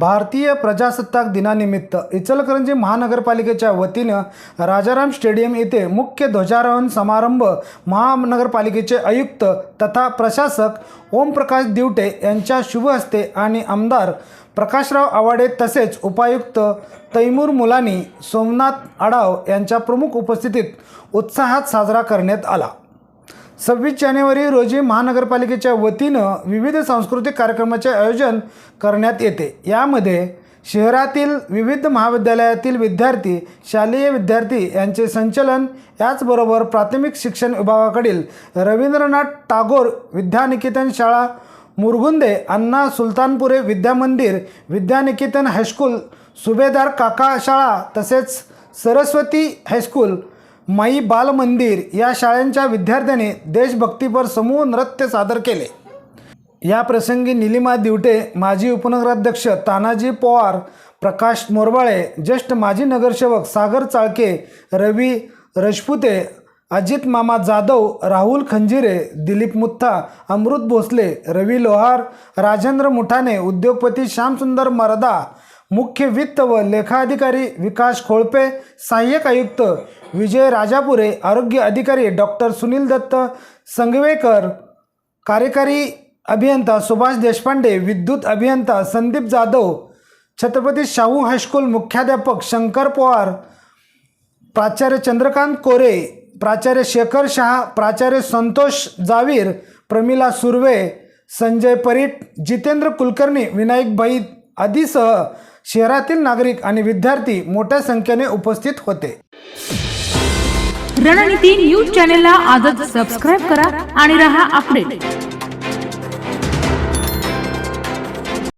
भारतीय प्रजासत्ताक दिनानिमित्त इचलकरंजी महानगरपालिकेच्या वतीनं राजाराम स्टेडियम येथे मुख्य ध्वजारोहण समारंभ महानगरपालिकेचे आयुक्त तथा प्रशासक ओमप्रकाश दिवटे यांच्या शुभ हस्ते आणि आमदार प्रकाशराव आवाडे तसेच उपायुक्त तैमूर मुलानी सोमनाथ आडाव यांच्या प्रमुख उपस्थितीत उत्साहात साजरा करण्यात आला. सव्वीस जानेवारी रोजी महानगरपालिकेच्या वतीनं विविध सांस्कृतिक कार्यक्रमाचे आयोजन करण्यात येते. यामध्ये शहरातील विविध महाविद्यालयातील विद्यार्थी शालेय विद्यार्थी यांचे संचलन याचबरोबर प्राथमिक शिक्षण विभागाकडील रवींद्रनाथ टागोर विद्यानिकेतन शाळा मुरगुंदे अण्णा सुलतानपुरे विद्यामंदिर विद्यानिकेतन हायस्कूल सुभेदार काका शाळा तसेच सरस्वती हायस्कूल माई बाल मंदिर या शाळांच्या विद्यार्थ्यांनी देशभक्तीपर समूह नृत्य सादर केले. या प्रसंगी निलिमा दिवटे माजी उपनगराध्यक्ष तानाजी पवार प्रकाश मोरबाळे ज्येष्ठ माजी नगरसेवक सागर चाळके रवी रजपुते अजित मामा जाधव राहुल खंजिरे दिलीप मुत्था अमृत भोसले रवी लोहार राजेंद्र मुठाणे उद्योगपती श्यामसुंदर मरदा मुख्य वित्त व लेखाधिकारी विकास खोळपे सहाय्यक आयुक्त विजय राजापुरे आरोग्य अधिकारी डॉक्टर सुनील दत्त संगवेकर कार्यकारी अभियंता सुभाष देशपांडे विद्युत अभियंता संदीप जाधव छत्रपती शाहू हायस्कूल मुख्याध्यापक शंकर पवार प्राचार्य चंद्रकांत कोरे प्राचार्य शेखर शहा प्राचार्य संतोष जावीर प्रमिला सुर्वे संजय परीट जितेंद्र कुलकर्णी विनायक भाई आदीसह शहरातील नागरिक आणि विद्यार्थी मोठ्या संख्येने उपस्थित होते. रणनीती न्यूज चॅनेलला आजच सबस्क्राईब करा आणि रहा अपडेट